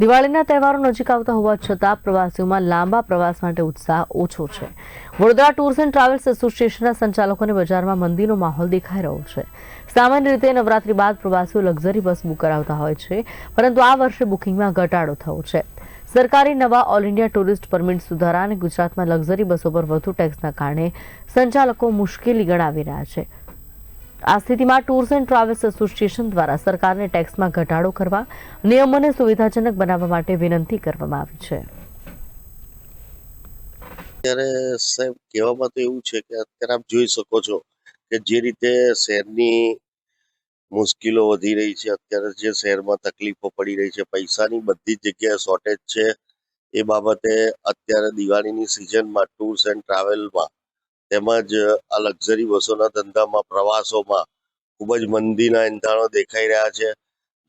દિવાળીના તહેવારો નજીક આવતા હોવા છતાં પ્રવાસીઓમાં લાંબા પ્રવાસ માટે ઉત્સાહ ઓછો છે. વડોદરા ટૂર્સ એન્ડ ટ્રાવેલ્સ એસોસિએશનના સંચાલકોને બજારમાં મંદીનો માહોલ દેખાઈ રહ્યો છે. સામાન્ય રીતે નવરાત્રી બાદ પ્રવાસીઓ લક્ઝરી બસ બુક કરાવતા હોય છે, પરંતુ આ વર્ષે બુકિંગમાં ઘટાડો થયો છે. સરકારી નવા ઓલ ઇન્ડિયા ટુરિસ્ટ પરમિટ સુધારા અને ગુજરાતમાં લક્ઝરી બસો પર વધુ ટેક્સના કારણે સંચાલકો મુશ્કેલી ગણાવી રહ્યા છે. આ સ્થિતિમાં ટૂર્સ એન્ડ ટ્રાવેલ્સ એસોસિએશન દ્વારા સરકારને ટેક્સમાં ઘટાડો કરવા નિયમોને સુવિધાજનક બનાવવા માટે વિનંતી કરવામાં આવી છે. અત્યારે સાહેબ, કહેવામાં તો એવું છે કે અત્યારે આપ જોઈ શકો છો કે જે રીતે શહેરની મુશ્કેલો વધી રહી છે, અત્યારે જે શહેરમાં તકલીફો પડી રહી છે, પૈસાની બધી જ જગ્યાએ શોર્ટેજ છે. એ બાબતે અત્યારે દિવાળીની સિઝનમાં ટૂર્સ એન્ડ ટ્રાવેલમાં તેમજ આ લક્ઝરી બસોના ધંધામાં, પ્રવાસોમાં ખૂબ જ મંદીના એંધાણો દેખાઈ રહ્યા છે.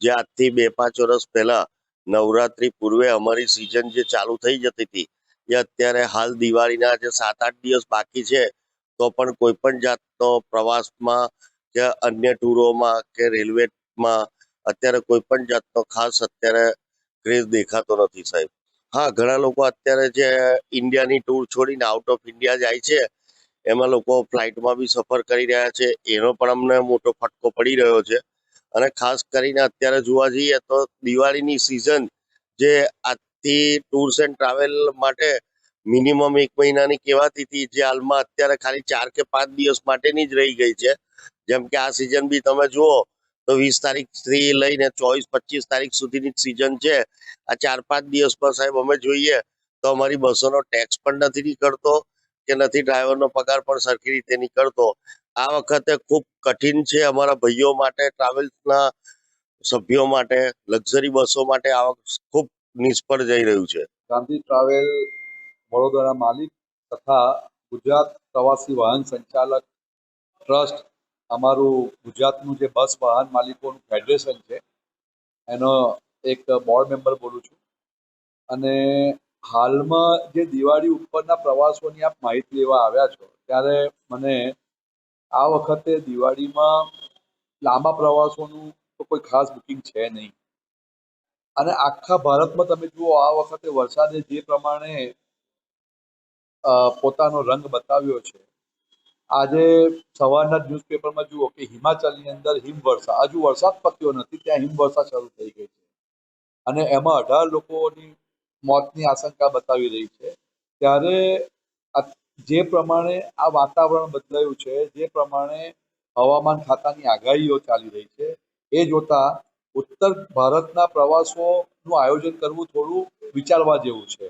જે આજથી બે પાંચ વર્ષ પહેલા નવરાત્રી પૂર્વે અમારી સિઝન જે ચાલુ થઈ જતી હતી, એ અત્યારે હાલ દિવાળીના જે સાત આઠ દિવસ બાકી છે, તો પણ કોઈ પણ જાતનો પ્રવાસમાં કે અન્ય ટૂરોમાં કે રેલવેમાં અત્યારે કોઈ પણ જાતનો ખાસ અત્યારે ક્રેઝ દેખાતો નથી સાહેબ. હા, ઘણા લોકો અત્યારે જે ઇન્ડિયાની ટૂર છોડીને આઉટ ઓફ ઇન્ડિયા જાય છે એમાં લોકો ફ્લાઇટમાં બી સફર કરી રહ્યા છે. એનો પણ અમને મોટો ફટકો પડી રહ્યો છે. અને ખાસ કરીને અત્યારે જોવા જઈએ તો દિવાળીની સિઝન જે આજથી ટૂર્સ એન્ડ ટ્રાવેલ માટે મિનિમમ એક મહિનાની કહેવાતી હતી, જે હાલમાં અત્યારે ખાલી ચાર કે પાંચ દિવસ માટેની જ રહી ગઈ છે. જેમ કે આ સિઝન બી તમે જુઓ તો વીસ તારીખથી લઈને ચોવીસ, પચીસ તારીખ સુધીની સિઝન છે. આ ચાર પાંચ દિવસમાં સાહેબ અમે જોઈએ તો અમારી બસોનો ટેક્સ પણ નથી નીકળતો. કે નથી, ડ્રાઈવરનો પગાર પણ સરખી રીતે નીકળતો. આ વખતે ખૂબ કઠિન છે અમારા ભાઈઓ માટે, ટ્રાવેલ્સના સભ્યો માટે, લક્ઝરી બસો માટે આ વખત ખૂબ નિષ્ફળ જઈ રહ્યું છે. ગાંધી ટ્રાવેલ, વડોદરા માલિક તથા ગુજરાત પ્રવાસી વાહન સંચાલક ટ્રસ્ટ, અમારું ગુજરાતનું જે બસ વાહન માલિકોનું ફેડરેશન છે, એનો એક બોર્ડ મેમ્બર બોલું છું. અને હાલમાં જે દિવાળી ઉપરના પ્રવાસોની આપ માહિતી લેવા આવ્યા છો, ત્યારે મને આ વખતે દિવાળીમાં લાંબા પ્રવાસોનું તો કોઈ ખાસ બુકિંગ છે નહીં. અને આખા ભારતમાં તમે જુઓ, આ વખતે વરસાદે જે પ્રમાણે પોતાનો રંગ બતાવ્યો છે. આજે સવારના ન્યૂઝપેપરમાં જુઓ કે હિમાચલની અંદર હિમવર્ષા, હજુ વરસાદ પત્યો નથી, ત્યાં હિમવર્ષા શરૂ થઈ ગઈ છે. અને એમાં અઢાર લોકોની મોતની આશંકા બતાવી રહી છે. ત્યારે જે પ્રમાણે આ વાતાવરણ બદલાયું છે, જે પ્રમાણે હવામાન ખાતાની આગાહીઓ ચાલી રહી છે, એ જોતા ઉત્તર ભારતના પ્રવાસોનું આયોજન કરવું થોડું વિચારવા જેવું છે.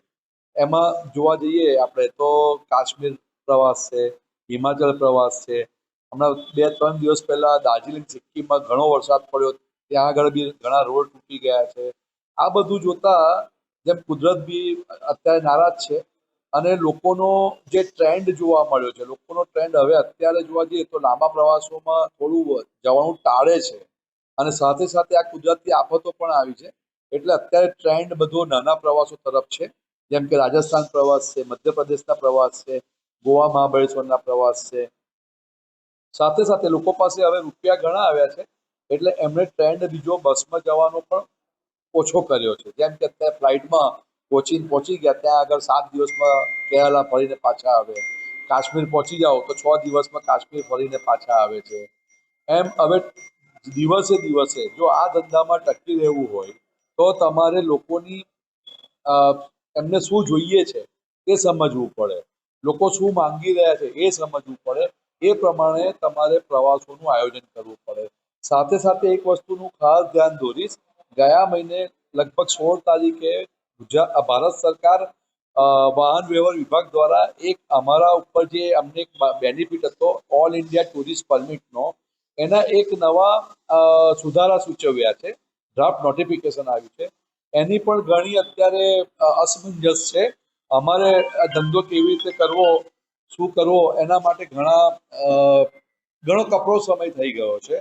એમાં જોવા જઈએ આપણે તો કાશ્મીર પ્રવાસ છે, હિમાચલ પ્રવાસ છે. હમણાં બે ત્રણ દિવસ પહેલા દાર્જિલિંગ સિક્કિમમાં ઘણો વરસાદ પડ્યો, ત્યાં આગળ બી ઘણા રોડ તૂટી ગયા છે. આ બધું જોતા જેમ કુદરત બી અત્યારે નારાજ છે. અને લોકોનો જે ટ્રેન્ડ જોવા મળ્યો છે, લોકોનો ટ્રેન્ડ હવે અત્યારે જોવા જઈએ તો લાંબા પ્રવાસોમાં થોડું જવાનું ટાળે છે. અને સાથે સાથે આ કુદરતી આફતો પણ આવી છે. એટલે અત્યારે ટ્રેન્ડ બધો નાના પ્રવાસો તરફ છે. જેમ કે રાજસ્થાન પ્રવાસ છે, મધ્યપ્રદેશના પ્રવાસ છે, ગોવા મહાબળેશ્વરના પ્રવાસ છે. સાથે સાથે લોકો પાસે હવે રૂપિયા ઘણા આવ્યા છે. એટલે એમણે ટ્રેન્ડ બીજો બસમાં જવાનો પણ ઓછો કર્યો છે. જેમ કે અત્યારે ફ્લાઇટમાં કોચીન પહોંચી ગયા, ત્યાં આગળ સાત દિવસમાં કેરાલા ફરીને પાછા આવે. કાશ્મીર પહોંચી જાઓ તો છ દિવસમાં કાશ્મીર ફરીને પાછા આવે છે. એમ હવે દિવસે દિવસે જો આ ધંધામાં ટકી રહેવું હોય, તો તમારે લોકોની એમને શું જોઈએ છે એ સમજવું પડે. લોકો શું માંગી રહ્યા છે એ સમજવું પડે. એ પ્રમાણે તમારે પ્રવાસોનું આયોજન કરવું પડે. સાથે સાથે એક વસ્તુનું ખાસ ધ્યાન દોરીશ ગયા મહિને લગભગ સોળ તારીખે ગુજરાત ભારત સરકાર વાહન વ્યવહાર વિભાગ દ્વારા એક અમારા ઉપર જે અમને એક બેનિફિટ હતો, ઓલ ઇન્ડિયા ટુરિસ્ટ પરમિટનો, એના એક નવા સુધારા સૂચવ્યા છે, ડ્રાફ્ટ નોટિફિકેશન આવ્યું છે. એની પણ ઘણી અત્યારે અસમંજસ છે. અમારે ધંધો કેવી રીતે કરવો, શું કરવો, એના માટે ઘણા ઘણો કપરો સમય થઈ ગયો છે.